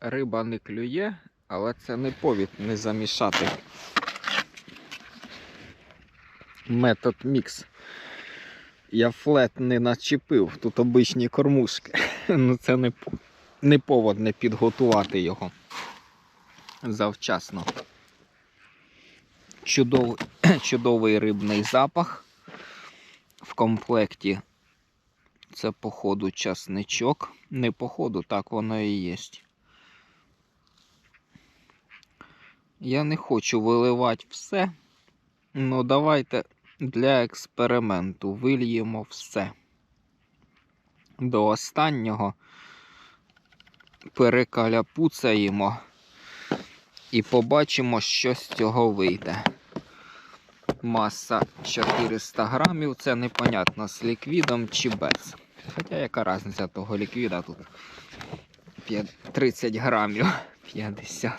риба не клює, але це не повід не замішати. Метод мікс. Я флет не начепив, тут обичні кормушки. ну це не, не повод не підготувати його завчасно. Чудовий, чудовий рибний запах. В комплекті це, походу, часничок. Не походу, так воно і є. Я не хочу виливати все. Ну, давайте для експерименту вильємо все. До останнього перекаляпуцаємо і побачимо, що з цього вийде. Маса 400 грамів, це непонятно з ліквідом чи без. Хоча яка різниця того ліквіда тут? 30 грамів. 50.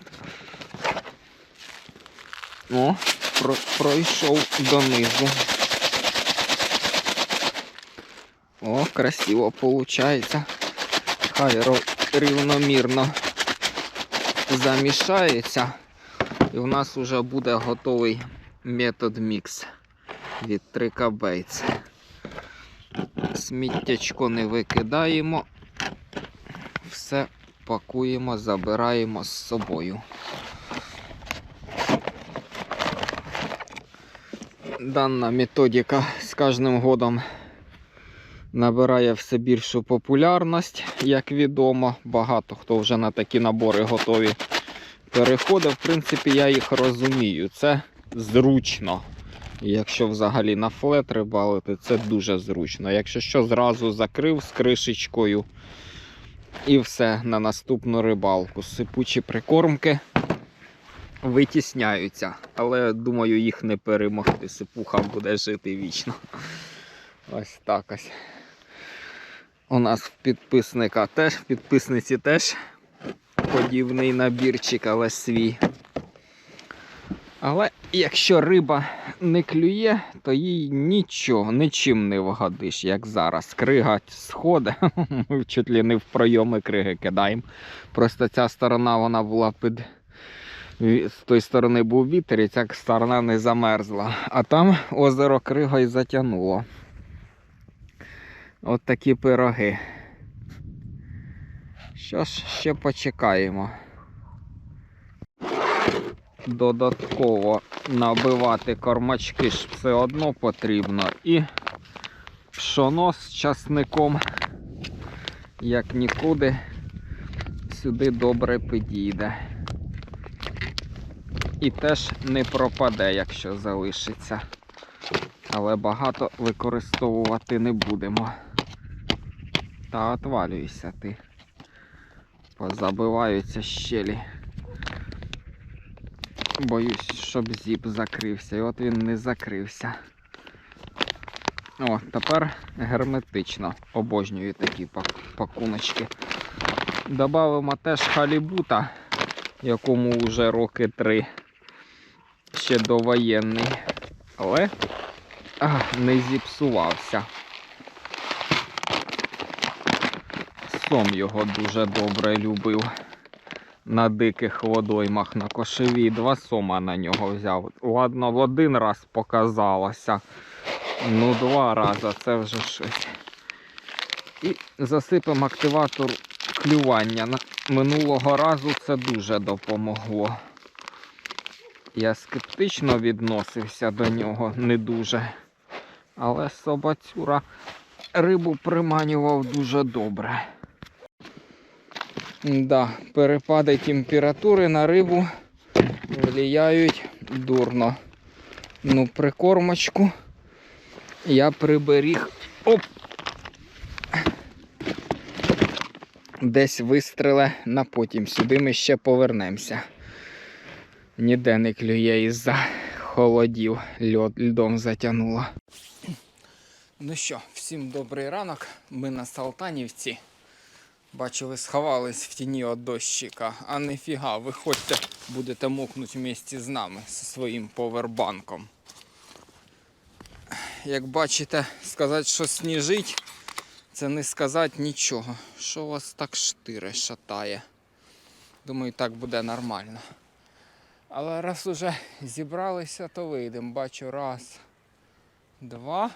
О, про, пройшов донизу. О, красиво виходить. Хай рівномірно замішається. І в нас вже буде готовий метод мікс від трикабейц. Сміттячко не викидаємо. Все пакуємо, забираємо з собою. Дана методика з кожним годом набирає все більшу популярність, як відомо. Багато хто вже на такі набори готові переходив. В принципі, я їх розумію. Це зручно. Якщо взагалі на флет рибалити, це дуже зручно. Якщо що, зразу закрив з кришечкою і все на наступну рибалку. Сипучі прикормки витісняються. Але думаю, їх не перемогти. Сипуха буде жити вічно. Ось так ось. У нас в підписника теж, в підписниці теж подібний набірчик, але свій. Але якщо риба не клює, то їй нічого, нічим не вгодиш, як зараз. Крига сходить, ми чуть ли не в пройоми криги кидаємо. Просто ця сторона вона була під. З тої сторони був вітер, і ця сторона не замерзла. А там озеро кригою затягнуло. От такі пироги. Що ж, ще почекаємо. Додатково набивати кормачки ж все одно потрібно. І пшоно з часником, як нікуди, сюди добре підійде. І теж не пропаде, якщо залишиться. Але багато використовувати не будемо. Та отвалюйся ти. Позабиваються щелі. Боюсь, щоб зіп закрився. І от він не закрився. О, тепер герметично. Обожнюю такі пакуночки. Добавимо теж халібута, якому вже роки три. Ще довоєнний. Але а, не зіпсувався. Сом його дуже добре любив. На диких водоймах на кошеві два сома на нього взяв. Ладно, в один раз показалося. Ну, два рази це вже щось. І засипемо активатор клювання. Минулого разу це дуже допомогло. Я скептично відносився до нього не дуже. Але собацюра рибу приманював дуже добре. Да, перепади температури на рибу влияють дурно. Ну, прикормочку я приберіг. Оп! Десь вистреле на потім. Сюди ми ще повернемося. Ніде не клює із-за холодів, льод, льдом затягнуло. Ну що, всім добрий ранок. Ми на Салтанівці. Бачу, ви сховались в тіні від дощика. А нефіга, виходьте, будете мокнути вместе з нами зі своїм повербанком. Як бачите, сказати, що сніжить, це не сказати нічого. Що вас так штире шатає? Думаю, так буде нормально. Але раз уже зібралися, то вийдемо. Бачу раз, два,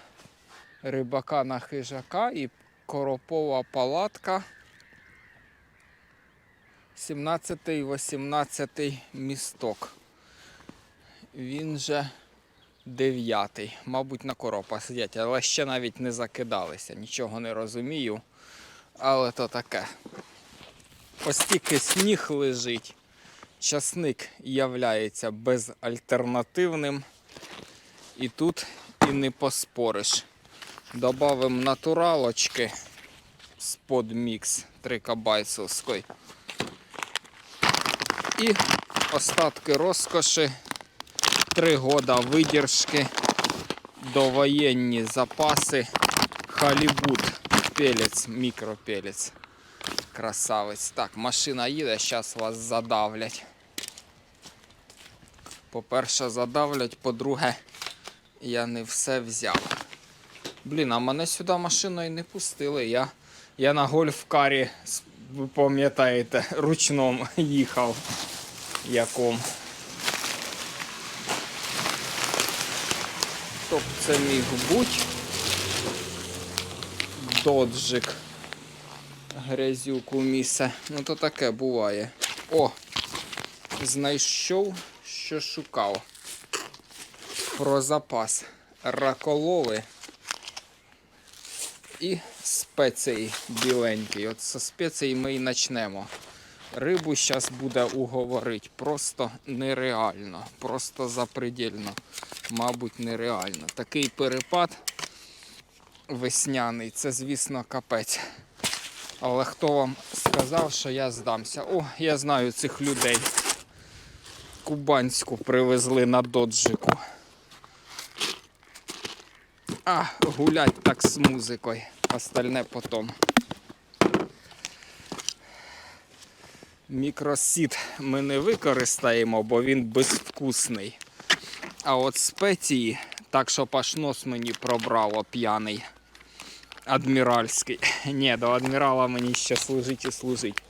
рибака на хижака і коропова палатка. 17-18 місток. Він же дев'ятий. Мабуть, на коропа сидять, але ще навіть не закидалися. Нічого не розумію. Але то таке. Ось тільки сніг лежить. Часник являється безальтернативним. І тут і не поспориш. Добавимо натуралочки з подмікс 3 кабайсовської. І остатки розкоші. Три года видержки, довоєнні запаси, халібут, пелець, мікропелець. Красавець. Так, машина їде, зараз вас задавлять. По-перше, задавлять, по-друге, я не все взяв. Блін, а мене сюди машиною не пустили. Я, я на гольф-карі, ви пам'ятаєте, ручному їхав. Яком. Б це міг бути? Доджик. Грязюку місе. Ну то таке буває. О! Знайшов, що шукав. Про запас. Раколови і спеції біленькі. От з спеції ми і почнемо. Рибу зараз буде уговорити. Просто нереально. Просто запредельно. Мабуть, нереально. Такий перепад весняний, це, звісно, капець. Але хто вам сказав, що я здамся? О, я знаю цих людей. Кубанську привезли на доджику. А, гулять так з музикою. Остальне потом. Мікросід ми не використаємо, бо він безвкусний. А от спеції, так що аж нос мені пробрало п'яний. Адміральський. Ні, до адмірала мені ще служить і служить.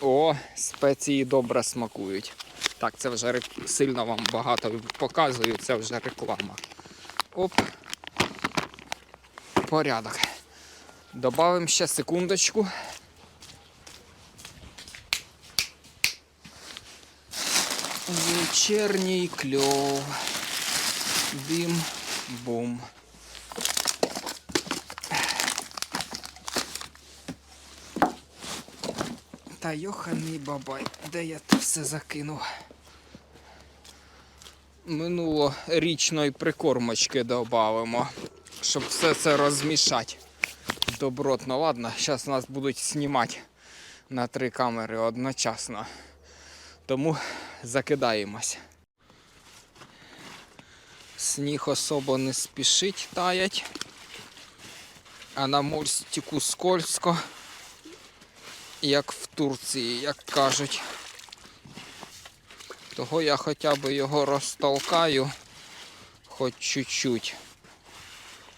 О, спеції добре смакують. Так, це вже сильно вам багато показую, це вже реклама. Оп. Порядок. Добавимо ще секундочку. Вечерній кльов. Бім-бум. Та йоханий бабай, де я це все закинув? Минулорічної прикормочки додамо, щоб все це розмішати. Добротно, ладно, зараз нас будуть знімати на три камери одночасно. Тому закидаємось. Сніг особо не спішить таять, а на мостику скользко, як в Турції, як кажуть. Того я хоча б його розтолкаю хоч чуть-чуть.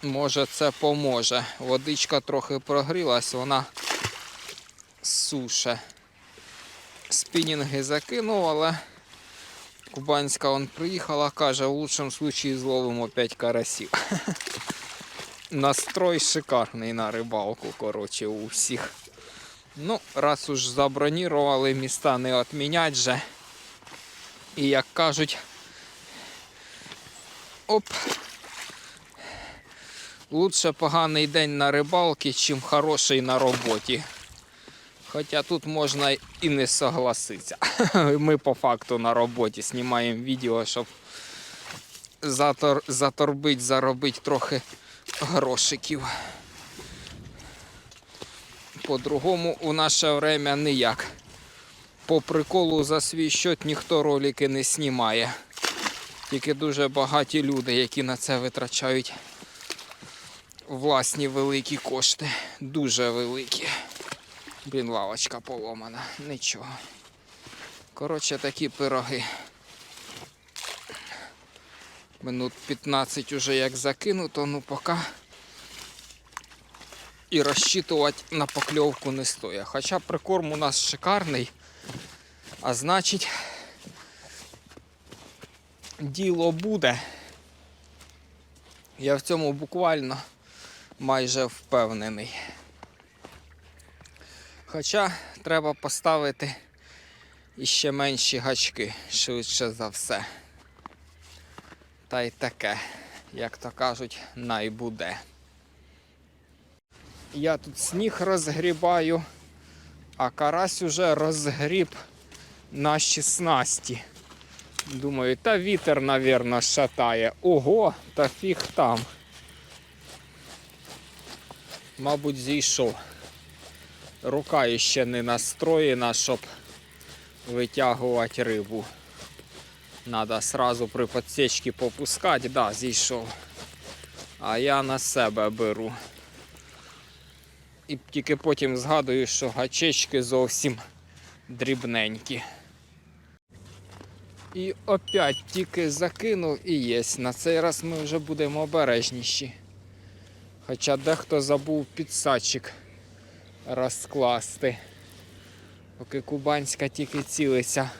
Може це поможе. Водичка трохи прогрілась, вона суше. Спінінги закинув, але Кубанська он приїхала, каже, в лучшому случаї зловимо 5 карасів. Настрой шикарний на рибалку, коротше, у всіх. Ну, раз уж забронірували, міста не відмінять же. І як кажуть, оп. Лучше поганий день на рибалці, чим хороший на роботі. Хоча тут можна і не согласитися. Ми по факту на роботі знімаємо відео, щоб затор, заторбить, заробити трохи грошиків. По-другому у наше время ніяк. По приколу за свій счет ніхто ролики не знімає. Тільки дуже багаті люди, які на це витрачають власні великі кошти. Дуже великі. Блін, лавочка поломана. Нічого. Коротше, такі пироги. Минут 15 уже як закинуто, ну поки і розчитувати на покльовку не стоїть. Хоча прикорм у нас шикарний. А значить, діло буде. Я в цьому буквально майже впевнений. Хоча треба поставити іще менші гачки, швидше за все. Та й таке, як то кажуть, найбуде. Я тут сніг розгрібаю, а карась уже розгріб наші снасті. Думаю, та вітер, навірно, шатає. Ого, та фіг там. Мабуть, зійшов. Рука іще не настроєна, щоб витягувати рибу. Надо сразу при подсечці попускати, да, зійшов. А я на себе беру. І тільки потім згадую, що гачечки зовсім дрібненькі. І опять тільки закинув і єсть. На цей раз ми вже будемо обережніші. Хоча дехто забув підсадчик розкласти. Поки кубанська тільки цілиться,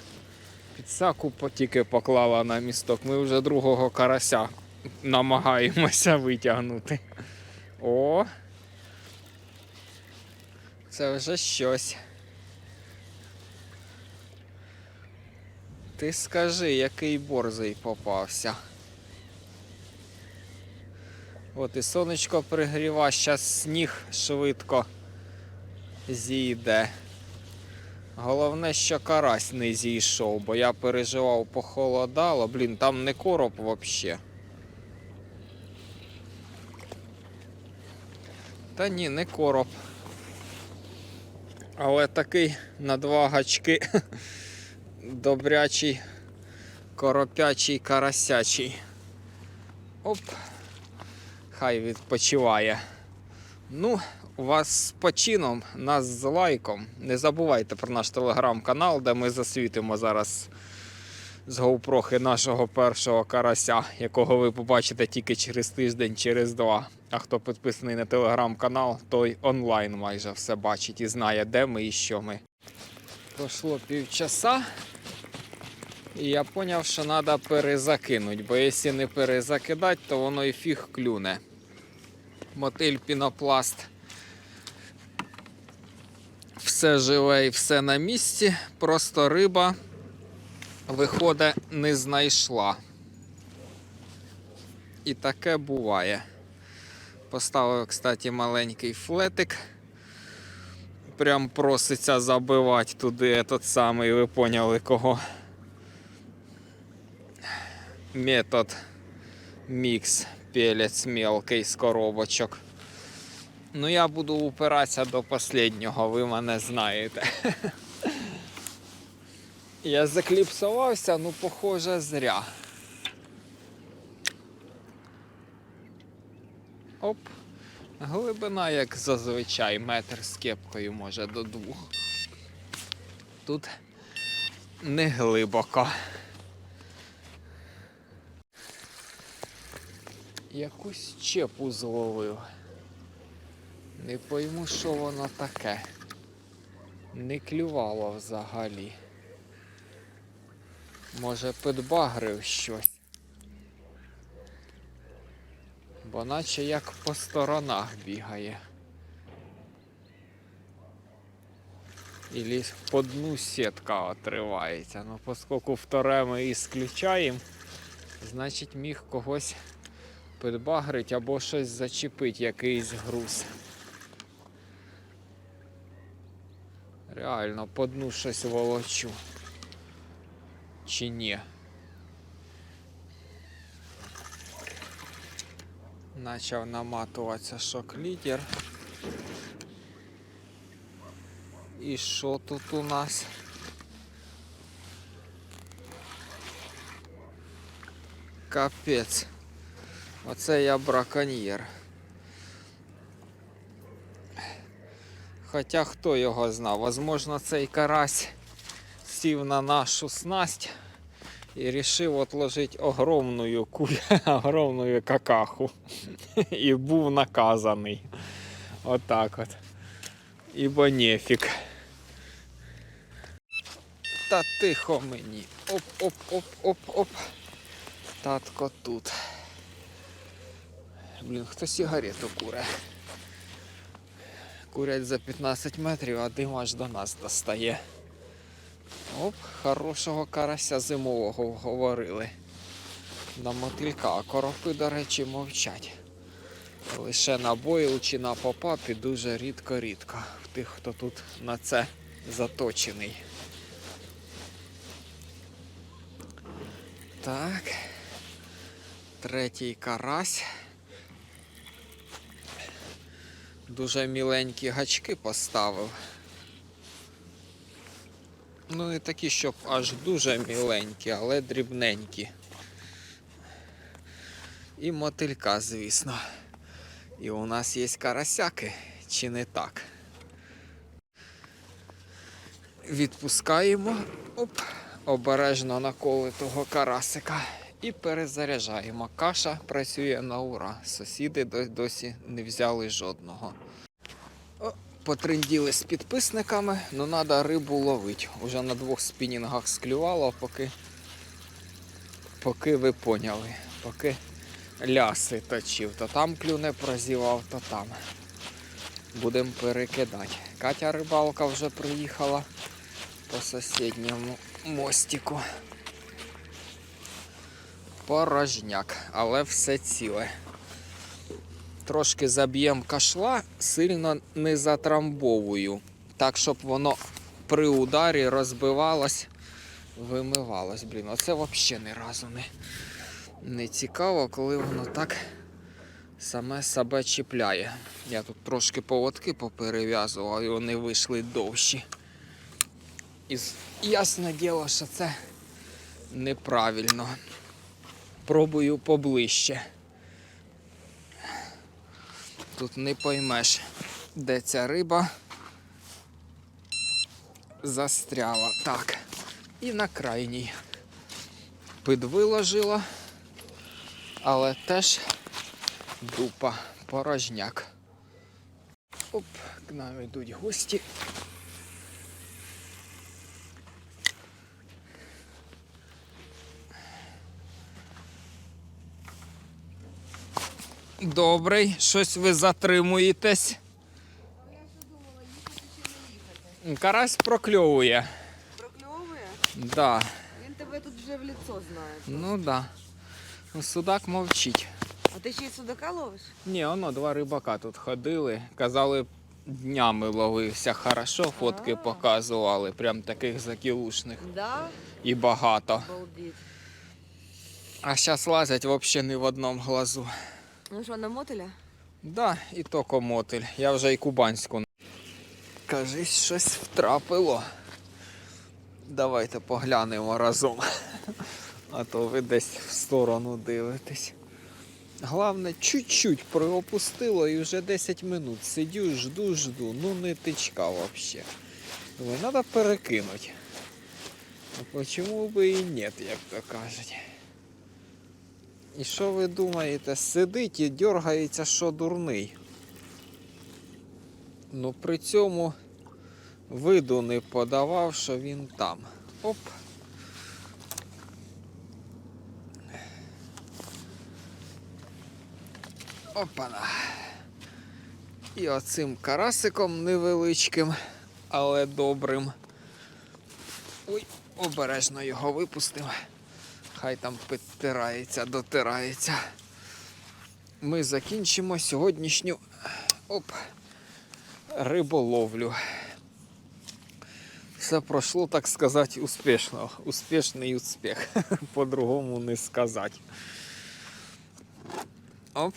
підсаку тільки поклала на місток. Ми вже другого карася намагаємося витягнути. О! Це вже щось. Ти скажи, який борзий попався. От і сонечко пригріва, зараз сніг швидко зійде. Головне, що карась не зійшов, бо я переживав похолодало. Блін, там не короб взагалі. Та ні, не короб. Але такий на два гачки добрячий, коропячий, карасячий. Оп, хай відпочиває. Ну, вас з почином, нас з лайком. Не забувайте про наш телеграм-канал, де ми засвітимо зараз з GoPro нашого першого карася, якого ви побачите тільки через тиждень, через два. А хто підписаний на телеграм-канал, той онлайн майже все бачить і знає, де ми і що ми. Пройшло півчаса. І я зрозумів, що треба перезакинути, бо якщо не перезакидати, то воно і фіг клюне. Мотиль пінопласт. Все живе і все на місці, просто риба, виходить, не знайшла. І таке буває. Поставив, кстати, маленький флетик. Прям проситься забивати туди этот самий, ви поняли кого. Метод мікс пелець мелкий з коробочок. Ну, я буду упиратися до останнього, ви мене знаєте. Я закліпсувався, ну, похоже, зря. Оп. Глибина, як зазвичай, метр з кепкою, може до двох. Тут не глибоко. Якусь чепу зловив. Не пойму, що воно таке. Не клювало взагалі. Може підбагрив щось. Бо наче як по сторонах бігає. Ілі по дну сітка отривається. Ну, поскольку вторе ми ісключаємо, значить міг когось підбагрить або щось зачепить, якийсь груз. Реально по дну щось волочу. Чи ні? Начав наматуватися шок-лідер. І що тут у нас? Капець. Оце я браконьєр. Хоча хто його знав, возможно, цей карась сів на нашу снасть і вирішив отложити огромну кулю, огромну какаху. І був наказаний. Отак от. Ібо нефік. Та тихо мені. Оп, оп, оп, оп, оп. Татко тут. Блін, хто сигарету куре. Курять за 15 метрів, а дим аж до нас достає. Оп, хорошого карася зимового говорили. На мотилька, а коропи, до речі, мовчать. Лише на бойл чи на попапі дуже рідко-рідко. Тих, хто тут на це заточений. Так. Третій карась. Дуже міленькі гачки поставив. Ну, не такі, щоб аж дуже міленькі, але дрібненькі. І мотилька, звісно. І у нас є карасяки, чи не так? Відпускаємо оп, обережно наколитого карасика і перезаряджаємо. Каша працює на ура. Сусіди досі не взяли жодного. Потренділи з підписниками, ну треба рибу ловити. Уже на двох спінінгах склювало, поки, поки ви поняли. Поки ляси точив. То там клюне прозівав, то там. Будемо перекидати. Катя рибалка вже приїхала по сусідньому мостику. Порожняк, але все ціле. Трошки заб'ємо кашла, сильно не затрамбовую. Так, щоб воно при ударі розбивалось, вимивалось. Блін, оце взагалі ні разу не, не цікаво, коли воно так саме себе чіпляє. Я тут трошки поводки поперев'язував і вони вийшли довші. І ясне діло, що це неправильно. Пробую поближче. Тут не поймеш, де ця риба застряла. Так. І на крайній підвиложила, але теж дупа, порожняк. Оп, к нам йдуть гості. Добрий, щось ви затримуєтесь. Карась прокльовує. Прокльовує? Да. Він тебе тут вже в лицо знає. Ну да. Ну, Судак мовчить. А ти ще й судака ловиш? Ні, воно два рибака тут ходили. Казали, днями ловився хорошо, фотки А. показували, прям таких закілушних Да? і багато. Обалдеть. А зараз лазять взагалі не в одному глазу. Ну що, на мотеля? Да, і то комотель. Я вже і кубанську. Кажись, щось втрапило. Давайте поглянемо разом. А то ви десь в сторону дивитесь. Головне, чуть-чуть приопустило і вже 10 минут. Сидю, жду, жду. Ну не тичка взагалі. Думаю, треба перекинути. А чому би і ні, як то кажуть. І що ви думаєте, сидить і дергається, що дурний. Ну при цьому виду не подавав, що він там. Оп. Опана. І оцим карасиком невеличким, але добрим. Ой, обережно його випустив. Хай там підтирається, дотирається. Ми закінчимо сьогоднішню оп, риболовлю. Все пройшло, так сказати, успішно. Успішний успіх. По-другому не сказати. Оп.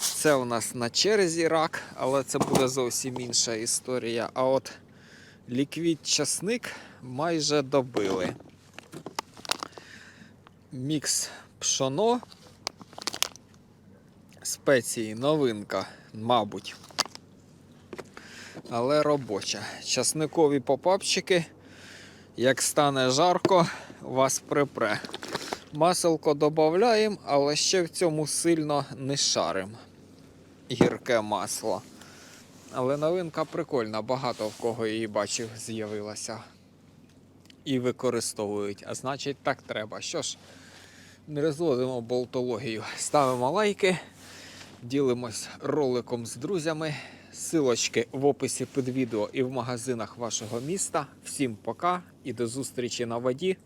Це у нас на черзі рак, але це буде зовсім інша історія. А от ліквід часник майже добили. Мікс пшоно. Спеції, новинка, мабуть. Але робоча. Часникові попапчики. Як стане жарко, вас припре. Маселко додаємо, але ще в цьому сильно не шарим. Гірке масло. Але новинка прикольна, багато в кого її бачив, з'явилася. і використовують. А значить, так треба. Що ж, не розводимо болтологію. Ставимо лайки, ділимось роликом з друзями. Силочки в описі під відео і в магазинах вашого міста. Всім пока і до зустрічі на воді.